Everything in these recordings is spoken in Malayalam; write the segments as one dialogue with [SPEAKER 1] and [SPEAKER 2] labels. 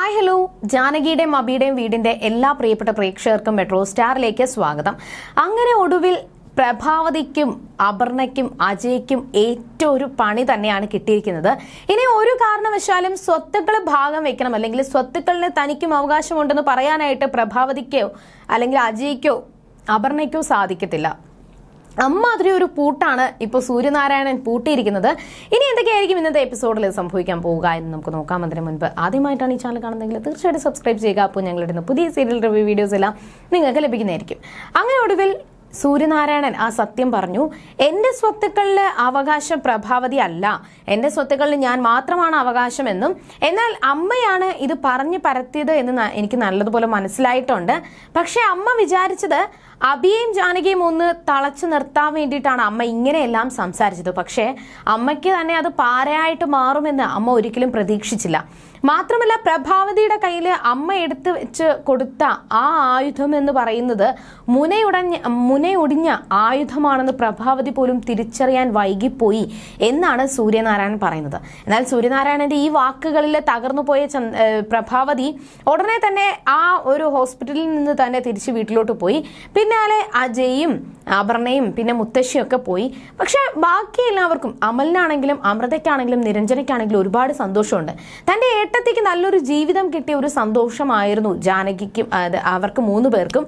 [SPEAKER 1] Hi hello. ജാനകിയുടെയും അബിയുടെയും വീടിന്റെ എല്ലാ പ്രിയപ്പെട്ട പ്രേക്ഷകർക്കും മെട്രോ സ്റ്റാറിലേക്ക് സ്വാഗതം. അങ്ങനെ ഒടുവിൽ പ്രഭാവതിക്കും അപർണയ്ക്കും അജയ്ക്കും ഏറ്റവും ഒരു പണി തന്നെയാണ് കിട്ടിയിരിക്കുന്നത്. ഇനി ഒരു കാരണവശാലും സ്വത്തുക്കൾ ഭാഗം വെക്കണം അല്ലെങ്കിൽ സ്വത്തുക്കളിന് തനിക്കും അവകാശമുണ്ടെന്ന് പറയാനായിട്ട് പ്രഭാവതിക്കോ അല്ലെങ്കിൽ അജയ്ക്കോ അപർണയ്ക്കോ സാധിക്കത്തില്ല. അമ്മാതിരി ഒരു പൂട്ടാണ് ഇപ്പോൾ സൂര്യനാരായണൻ പൂട്ടിയിരിക്കുന്നത്. ഇനി എന്തൊക്കെയായിരിക്കും ഇന്നത്തെ എപ്പിസോഡിൽ സംഭവിക്കാൻ പോവുക എന്ന് നമുക്ക് നോക്കാം. അതിന് മുൻപ് ആദ്യമായിട്ടാണ് ഈ ചാനൽ കാണുന്നതെങ്കിൽ തീർച്ചയായിട്ടും സബ്സ്ക്രൈബ് ചെയ്യുക. അപ്പോൾ ഞങ്ങളിടുന്ന പുതിയ സീരിയൽ റിവ്യൂ വീഡിയോസ് എല്ലാം നിങ്ങൾക്ക് ലഭിക്കുന്നതായിരിക്കും. അങ്ങനെ ഒടുവിൽ സൂര്യനാരായണൻ ആ സത്യം പറഞ്ഞു. എന്റെ സ്വത്തുക്കളിലെ അവകാശം പ്രഭാവതി അല്ല. എന്റെ സ്വത്തുക്കളിൽ ഞാൻ മാത്രമാണ് അവകാശമെന്നും എന്നാൽ അമ്മയാണ് ഇത് പറഞ്ഞു പരത്തിയത് എന്ന് എനിക്ക് നല്ലതുപോലെ മനസ്സിലായിട്ടുണ്ട്. പക്ഷെ അമ്മ വിചാരിച്ചത് അബിയെയും ജാനകിയും ഒന്ന് തളച്ചു നിർത്താൻ വേണ്ടിയിട്ടാണ് അമ്മ ഇങ്ങനെയെല്ലാം സംസാരിച്ചത്. പക്ഷേ അമ്മയ്ക്ക് തന്നെ അത് പാരയായിട്ട് മാറുമെന്ന് അമ്മ ഒരിക്കലും പ്രതീക്ഷിച്ചില്ല. മാത്രമല്ല പ്രഭാവതിയുടെ കയ്യിൽ അമ്മ എടുത്തു വെച്ച് കൊടുത്ത ആ ആയുധം എന്ന് പറയുന്നത് മുനയുടഞ്ഞ മുനയൊടിഞ്ഞ ആയുധമാണെന്ന് പ്രഭാവതി പോലും തിരിച്ചറിയാൻ വൈകിപ്പോയി എന്നാണ് സൂര്യനാരായണൻ പറയുന്നത്. എന്നാൽ സൂര്യനാരായണന്റെ ഈ വാക്കുകളിൽ തകർന്നു പോയ പ്രഭാവതി ഉടനെ തന്നെ ആ ഒരു ഹോസ്പിറ്റലിൽ നിന്ന് തന്നെ തിരിച്ച് വീട്ടിലോട്ട് പോയി. പിന്നാലെ അജയും അപർണയും പിന്നെ മുത്തശ്ശിയും ഒക്കെ പോയി. പക്ഷെ ബാക്കി എല്ലാവർക്കും അമലിനാണെങ്കിലും അമൃതയ്ക്കാണെങ്കിലും നിരഞ്ജനയ്ക്കാണെങ്കിലും ഒരുപാട് സന്തോഷമുണ്ട്. തന്റെ ഏട്ടത്തേക്ക് നല്ലൊരു ജീവിതം കിട്ടിയ ഒരു സന്തോഷമായിരുന്നു ജാനകിക്കും അവർക്ക് മൂന്ന് പേർക്കും.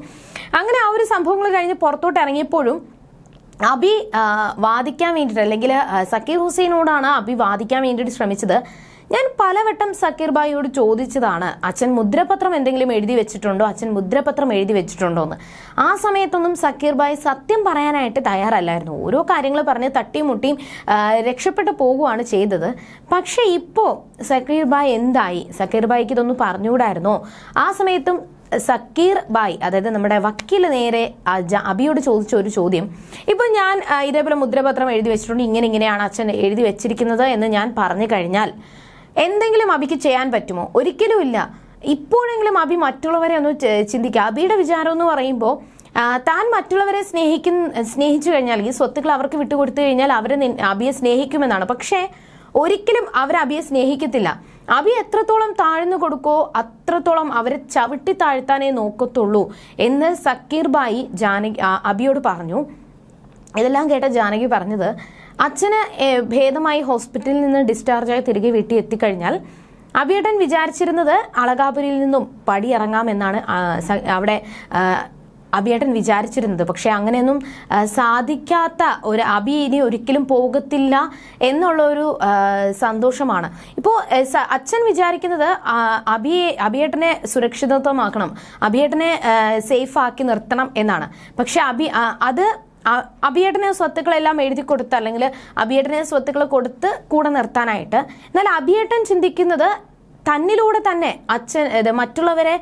[SPEAKER 1] അങ്ങനെ ആ ഒരു സംഭവങ്ങൾ കഴിഞ്ഞ് പുറത്തോട്ട് ഇറങ്ങിയപ്പോഴും അബി വാദിക്കാൻ വേണ്ടിയിട്ട് അല്ലെങ്കിൽ സക്കീർ ഹുസൈനോടാണ് അബി വാദിക്കാൻ വേണ്ടിയിട്ട് ശ്രമിച്ചത്. ഞാൻ പലവട്ടം സക്കീർ ബായിയോട് ചോദിച്ചതാണ് അച്ഛൻ മുദ്രപത്രം എന്തെങ്കിലും എഴുതി വെച്ചിട്ടുണ്ടോ? അച്ഛൻ മുദ്രപത്രം എഴുതി വെച്ചിട്ടുണ്ടോ എന്ന് ആ സമയത്തൊന്നും സക്കീർ ബായി സത്യം പറയാനായിട്ട് തയ്യാറല്ലായിരുന്നു. ഓരോ കാര്യങ്ങൾ പറഞ്ഞ് തട്ടിയും മുട്ടിയും രക്ഷപ്പെട്ടു പോകുകയാണ് ചെയ്തത്. പക്ഷേ ഇപ്പോൾ സക്കീർ ബായ് എന്തായി? സക്കീർ ബായിക്ക് ഇതൊന്നും പറഞ്ഞുകൂടായിരുന്നോ? ആ സമയത്തും സക്കീർ ബായ് അതായത് നമ്മുടെ വക്കീൽ നേരെ അബിയോട് ചോദിച്ച ഒരു ചോദ്യം. ഇപ്പൊ ഞാൻ ഇതേപോലെ മുദ്രപത്രം എഴുതി വെച്ചിട്ടുണ്ട് ഇങ്ങനെ ഇങ്ങനെയാണ് അച്ഛൻ എഴുതി വെച്ചിരിക്കുന്നത് എന്ന് ഞാൻ പറഞ്ഞു കഴിഞ്ഞാൽ എന്തെങ്കിലും അബിക്ക് ചെയ്യാൻ പറ്റുമോ? ഒരിക്കലുമില്ല ഇപ്പോഴെങ്കിലും അബി മറ്റുള്ളവരെ ഒന്ന് ചിന്തിക്കുക. അബിയുടെ വിചാരം എന്ന് പറയുമ്പോൾ താൻ മറ്റുള്ളവരെ സ്നേഹിക്കുന്ന സ്നേഹിച്ചു കഴിഞ്ഞാൽ ഈ സ്വത്തുക്കൾ അവർക്ക് വിട്ടുകൊടുത്തു കഴിഞ്ഞാൽ അവരെ അബിയെ സ്നേഹിക്കുമെന്നാണ്. പക്ഷേ ഒരിക്കലും അവർ അബിയെ സ്നേഹിക്കത്തില്ല. അബി എത്രത്തോളം താഴ്ന്നു കൊടുക്കോ അത്രത്തോളം അവരെ ചവിട്ടി താഴ്ത്താനേ നോക്കത്തുള്ളൂ എന്ന് സക്കീർ ബായി ജാനകി അബിയോട് പറഞ്ഞു. ഇതെല്ലാം കേട്ട ജാനകി പറഞ്ഞത് അച്ഛന് ഭേദമായി ഹോസ്പിറ്റലിൽ നിന്ന് ഡിസ്ചാർജായി തിരികെ വീട്ടിൽ എത്തിക്കഴിഞ്ഞാൽ അബിയേട്ടൻ വിചാരിച്ചിരുന്നത് അളകാപുരിയിൽ നിന്നും പടിയിറങ്ങാമെന്നാണ് അവിടെ അബിയേട്ടൻ വിചാരിച്ചിരുന്നത്. പക്ഷെ അങ്ങനെയൊന്നും സാധിക്കാത്ത ഒരു അബി ഇനി ഒരിക്കലും പോകത്തില്ല എന്നുള്ള ഒരു സന്തോഷമാണ്. ഇപ്പോൾ അച്ഛൻ വിചാരിക്കുന്നത് അബിയെ അബിയേട്ടനെ സുരക്ഷിതത്വമാക്കണം അബിയേട്ടനെ സേഫ് ആക്കി നിർത്തണം എന്നാണ്. പക്ഷെ അബി അത് അബിയേട്ടനെ സ്വത്തുക്കളെല്ലാം എഴുതി കൊടുത്ത് അല്ലെങ്കിൽ അബിയേട്ടനെ സ്വത്തുക്കൾ കൊടുത്ത് കൂടെ നിർത്താനായിട്ട്. എന്നാൽ അബിയേട്ടൻ ചിന്തിക്കുന്നത് തന്നിലൂടെ തന്നെ അച്ഛൻ മറ്റുള്ളവരെ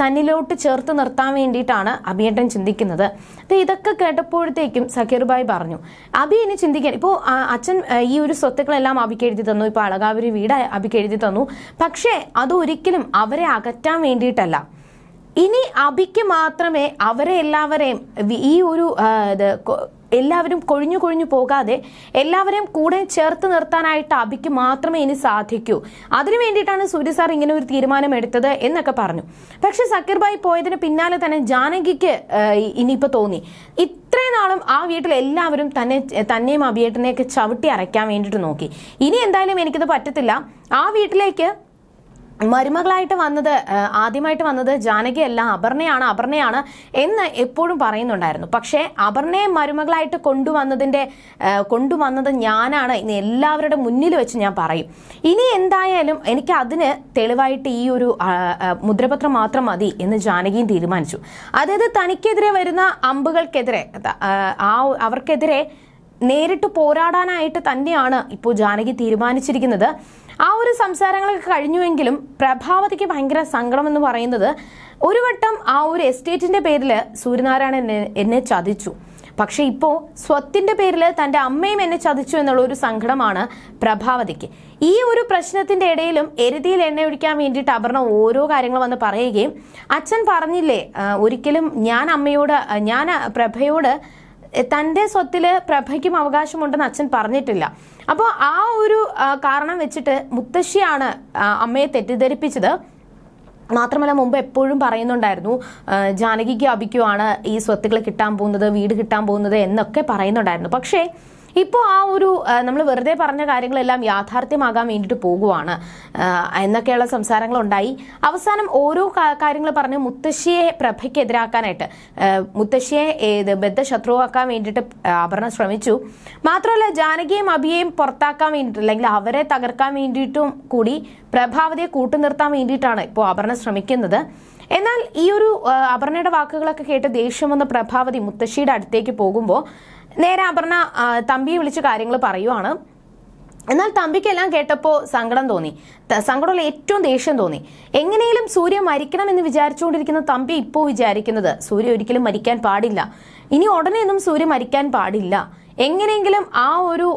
[SPEAKER 1] തന്നിലോട്ട് ചേർത്ത് നിർത്താൻ വേണ്ടിയിട്ടാണ് അഭിയേട്ടൻ ചിന്തിക്കുന്നത്. അപ്പോൾ ഇതൊക്കെ കേട്ടപ്പോഴത്തേക്കും സക്കീർഭായ് പറഞ്ഞു അബി ഇനി ചിന്തിക്കാൻ ഇപ്പോൾ അച്ഛൻ ഈ ഒരു സ്വത്തുക്കളെല്ലാം അബിക്ക് എഴുതി തന്നു. ഇപ്പോൾ അളകാവരി വീട് അബിക്ക് എഴുതി തന്നു. പക്ഷേ അതൊരിക്കലും അവരെ അകറ്റാൻ വേണ്ടിയിട്ടല്ല. ഇനി അബിക്ക് മാത്രമേ അവരെ എല്ലാവരെയും ഈ ഒരു എല്ലാവരും കൊഴിഞ്ഞു കൊഴിഞ്ഞു പോകാതെ എല്ലാവരെയും കൂടെ ചേർത്ത് നിർത്താനായിട്ട് അബിക്ക് മാത്രമേ ഇനി സാധിക്കൂ. അതിനു വേണ്ടിയിട്ടാണ് സൂര്യ സാർ ഇങ്ങനെ ഒരു തീരുമാനം എടുത്തത് എന്നൊക്കെ പറഞ്ഞു. പക്ഷെ സക്കീർ ഭായ് പോയതിന് പിന്നാലെ തന്നെ ജാനകിക്ക് ഇനിയിപ്പോൾ ഇനിയിപ്പോ തോന്നി. ഇത്രയും നാളും ആ വീട്ടിൽ എല്ലാവരും തന്നെ തന്നെയും അഭിയേട്ടനെയൊക്കെ ചവിട്ടി അരയ്ക്കാൻ വേണ്ടിയിട്ട് നോക്കി. ഇനി എന്തായാലും എനിക്കിത് പറ്റത്തില്ല. ആ വീട്ടിലേക്ക് മരുമകളായിട്ട് വന്നത് ആദ്യമായിട്ട് വന്നത് ജാനകിയല്ല അപർണയാണ് അപർണയാണ് എന്ന് എപ്പോഴും പറയുന്നുണ്ടായിരുന്നു. പക്ഷേ അപർണയെ മരുമകളായിട്ട് കൊണ്ടുവന്നതിന്റെ കൊണ്ടുവന്നത് ഞാനാണ് ഇന്ന് എല്ലാവരുടെ മുന്നിൽ വെച്ച് ഞാൻ പറയും. ഇനി എന്തായാലും എനിക്ക് അതിന് തെളിവായിട്ട് ഈ ഒരു മുദ്രപത്രം മാത്രം മതി എന്ന് ജാനകിയും തീരുമാനിച്ചു. അതായത് തനിക്കെതിരെ വരുന്ന അമ്പുകൾക്കെതിരെ ആ അവർക്കെതിരെ നേരിട്ട് പോരാടാനായിട്ട് തന്നെയാണ് ഇപ്പോൾ ജാനകി തീരുമാനിച്ചിരിക്കുന്നത്. ആ ഒരു സംസാരങ്ങളൊക്കെ കഴിഞ്ഞുവെങ്കിലും പ്രഭാവതിക്ക് ഭയങ്കര സങ്കടം എന്ന് പറയുന്നത് ഒരു വട്ടം ആ ഒരു എസ്റ്റേറ്റിന്റെ പേരിൽ സൂര്യനാരായണൻ എന്നെ ചതിച്ചു. പക്ഷെ ഇപ്പോൾ സ്വത്തിന്റെ പേരിൽ തന്റെ അമ്മയും എന്നെ ചതിച്ചു എന്നുള്ള ഒരു സങ്കടമാണ് പ്രഭാവതിക്ക്. ഈ ഒരു പ്രശ്നത്തിന്റെ ഇടയിലും എരുതിയിൽ എണ്ണ ഒഴിക്കാൻ വേണ്ടിയിട്ട് അപർണ ഓരോ കാര്യങ്ങൾ വന്ന് പറയുകയും അച്ഛൻ പറഞ്ഞില്ലേ ഒരിക്കലും ഞാൻ അമ്മയോട് ഞാൻ പ്രഭയോട് തന്റെ സ്വത്തിൽ പ്രഭയ്ക്കും അവകാശമുണ്ടെന്ന് അച്ഛൻ പറഞ്ഞിട്ടില്ല. അപ്പോൾ ആ ഒരു കാരണം വെച്ചിട്ട് മുത്തശ്ശിയാണ് അമ്മയെ തെറ്റിദ്ധരിപ്പിച്ചത്. മാത്രമല്ല മുമ്പ് എപ്പോഴും പറയുന്നുണ്ടായിരുന്നു ജാനകിക്ക് അബിക്കുമാണ് ഈ സ്വത്തുക്കൾ കിട്ടാൻ പോകുന്നത് വീട് കിട്ടാൻ പോകുന്നത് എന്നൊക്കെ പറയുന്നുണ്ടായിരുന്നു. പക്ഷേ ഇപ്പോൾ ആ ഒരു നമ്മൾ വെറുതെ പറഞ്ഞ കാര്യങ്ങളെല്ലാം യാഥാർത്ഥ്യമാകാൻ വേണ്ടിയിട്ട് പോകുവാണ്. എന്നൊക്കെയുള്ള സംസാരങ്ങളുണ്ടായി. അവസാനം ഓരോ കാര്യങ്ങൾ പറഞ്ഞ് മുത്തശ്ശിയെ പ്രഭയ്ക്ക് എതിരാക്കാനായിട്ട് ആ, മുത്തശ്ശിയെ ഏത് ബദ്ധശത്രുവാക്കാൻ വേണ്ടിയിട്ട് അപർണ ശ്രമിച്ചു. മാത്രമല്ല ജാനകിയെയും അഭിയെയും പുറത്താക്കാൻ വേണ്ടിയിട്ട് അല്ലെങ്കിൽ അവരെ തകർക്കാൻ വേണ്ടിയിട്ടും കൂടി പ്രഭാവതിയെ കൂട്ടുനിർത്താൻ വേണ്ടിയിട്ടാണ് ഇപ്പോൾ അപർണ ശ്രമിക്കുന്നത്. എന്നാൽ ഈ ഒരു അപർണയുടെ വാക്കുകളൊക്കെ കേട്ട് ദേഷ്യം വന്ന പ്രഭാവതി മുത്തശ്ശിയുടെ അടുത്തേക്ക് പോകുമ്പോൾ നേരെ അപർണ തമ്പിയെ വിളിച്ച് കാര്യങ്ങൾ പറയുവാണ്. എന്നാൽ തമ്പിക്കെല്ലാം കേട്ടപ്പോൾ സങ്കടം തോന്നി. സങ്കടമുള്ള ഏറ്റവും ദേഷ്യം തോന്നി. എങ്ങനെയും സൂര്യ മരിക്കണം എന്ന് വിചാരിച്ചുകൊണ്ടിരിക്കുന്ന തമ്പി ഇപ്പോൾ വിചാരിക്കുന്നത് സൂര്യ ഒരിക്കലും മരിക്കാൻ പാടില്ല. ഇനി ഉടനെയൊന്നും സൂര്യ മരിക്കാൻ പാടില്ല. എങ്ങനെയെങ്കിലും ആ ഒരു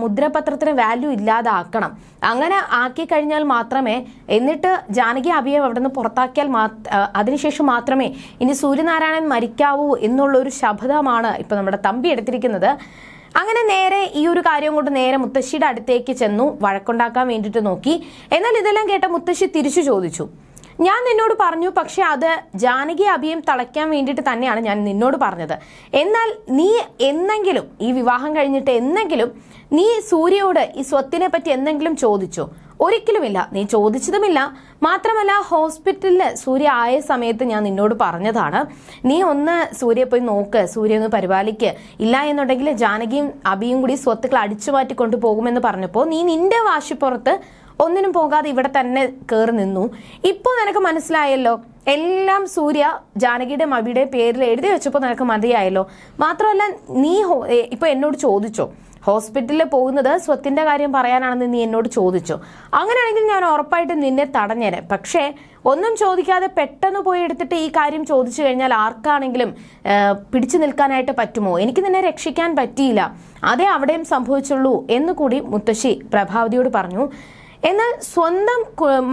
[SPEAKER 1] മുദ്രപത്രത്തിന് വാല്യൂ ഇല്ലാതാക്കണം. അങ്ങനെ ആക്കി കഴിഞ്ഞാൽ മാത്രമേ എന്നിട്ട് ജാനകി അബിയെ അവിടെ നിന്ന് പുറത്താക്കിയാൽ അതിനുശേഷം മാത്രമേ ഇനി സൂര്യനാരായണൻ മരിക്കാവൂ എന്നുള്ള ഒരു ശബ്ദമാണ് ഇപ്പൊ നമ്മുടെ തമ്പി എടുത്തിരിക്കുന്നത്. അങ്ങനെ നേരെ ഈ ഒരു കാര്യം കൊണ്ട് നേരെ മുത്തശ്ശിയുടെ അടുത്തേക്ക് ചെന്നു വഴക്കുണ്ടാക്കാൻ വേണ്ടിയിട്ട് നോക്കി. എന്നാൽ ഇതെല്ലാം കേട്ട മുത്തശ്ശി തിരിച്ചു ചോദിച്ചു. ഞാൻ നിന്നോട് പറഞ്ഞു പക്ഷെ അത് ജാനകി അഭിയം തളയ്ക്കാൻ വേണ്ടിയിട്ട് തന്നെയാണ് ഞാൻ നിന്നോട് പറഞ്ഞത്. എന്നാൽ നീ എന്നെങ്കിലും ഈ വിവാഹം കഴിഞ്ഞിട്ട് എന്നെങ്കിലും നീ സൂര്യയോട് ഈ സ്വത്തിനെ പറ്റി എന്തെങ്കിലും ചോദിച്ചോ? ഒരിക്കലുമില്ല. നീ ചോദിച്ചതുമില്ല. മാത്രമല്ല ഹോസ്പിറ്റലിൽ സൂര്യ ആയ സമയത്ത് ഞാൻ നിന്നോട് പറഞ്ഞതാണ് നീ ഒന്ന് സൂര്യ പോയി നോക്ക്. സൂര്യ ഒന്ന് പരിപാലിക്ക്. ഇല്ല എന്നുണ്ടെങ്കിൽ ജാനകിയും അബിയും കൂടി സ്വത്തുക്കൾ അടിച്ചു മാറ്റി കൊണ്ടുപോകുമെന്ന് പറഞ്ഞപ്പോൾ നീ നിന്റെ വാശിപ്പുറത്ത് ഒന്നിനും പോകാതെ ഇവിടെ തന്നെ കയറി നിന്നു. ഇപ്പോൾ നിനക്ക് മനസ്സിലായല്ലോ എല്ലാം സൂര്യ ജാനകിയുടെ മവിയുടെ പേരിൽ എഴുതി വെച്ചപ്പോൾ നിനക്ക് മതിയായല്ലോ. മാത്രമല്ല നീ ഇപ്പൊ എന്നോട് ചോദിച്ചോ ഹോസ്പിറ്റലിൽ പോകുന്നത് സ്വത്തിന്റെ കാര്യം പറയാനാണെന്ന് നീ എന്നോട് ചോദിച്ചോ? അങ്ങനെയാണെങ്കിൽ ഞാൻ ഉറപ്പായിട്ട് നിന്നെ തടഞ്ഞേനെ. പക്ഷേ ഒന്നും ചോദിക്കാതെ പെട്ടെന്ന് പോയി എടുത്തിട്ട് ഈ കാര്യം ചോദിച്ചു കഴിഞ്ഞാൽ ആർക്കാണെങ്കിലും പിടിച്ചു നിൽക്കാനായിട്ട് പറ്റുമോ? എനിക്ക് നിന്നെ രക്ഷിക്കാൻ പറ്റിയില്ല. അതേ അവിടെയും സംഭവിച്ചുള്ളൂ എന്ന് കൂടി മുത്തശ്ശി പ്രഭാവതിയോട് പറഞ്ഞു. എന്നാൽ സ്വന്തം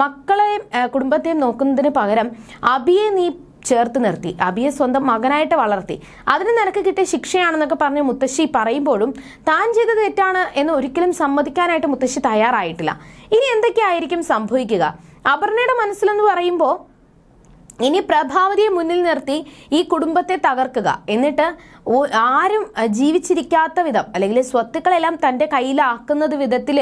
[SPEAKER 1] മക്കളെയും കുടുംബത്തെയും നോക്കുന്നതിന് പകരം അബിയെ നീ ചേർത്ത് നിർത്തി. അബിയെ സ്വന്തം മകനായിട്ട് വളർത്തി. അതിന് നിനക്ക് കിട്ടിയ ശിക്ഷയാണെന്നൊക്കെ പറഞ്ഞ് മുത്തശ്ശി പറയുമ്പോഴും താൻ ചെയ്ത തെറ്റാണ് എന്ന് ഒരിക്കലും സമ്മതിക്കാനായിട്ട് മുത്തശ്ശി തയ്യാറായിട്ടില്ല. ഇനി എന്തൊക്കെയായിരിക്കും സംഭവിക്കുക? അപർണയുടെ മനസ്സിലെന്ന് പറയുമ്പോൾ ഇനി പ്രഭാവതിയെ മുന്നിൽ നിർത്തി ഈ കുടുംബത്തെ തകർക്കുക. എന്നിട്ട് ആരും ജീവിച്ചിരിക്കാത്ത വിധം അല്ലെങ്കിൽ സ്വത്തുക്കളെല്ലാം തന്റെ കയ്യിലാക്കുന്നത് വിധത്തിൽ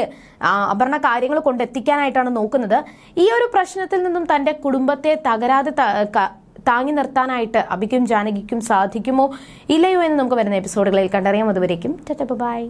[SPEAKER 1] അപർണ കാര്യങ്ങൾ കൊണ്ടെത്തിക്കാനായിട്ടാണ് നോക്കുന്നത്. ഈ ഒരു പ്രശ്നത്തിൽ നിന്നും തന്റെ കുടുംബത്തെ തകരാതെ താങ്ങി നിർത്താനായിട്ട് അഭിക്കും ജാനകിക്കും സാധിക്കുമോ ഇല്ലയോ എന്ന് നമുക്ക് വരുന്ന എപ്പിസോഡുകളിൽ കണ്ടറിയാം. അതുവരേക്കും ബൈ.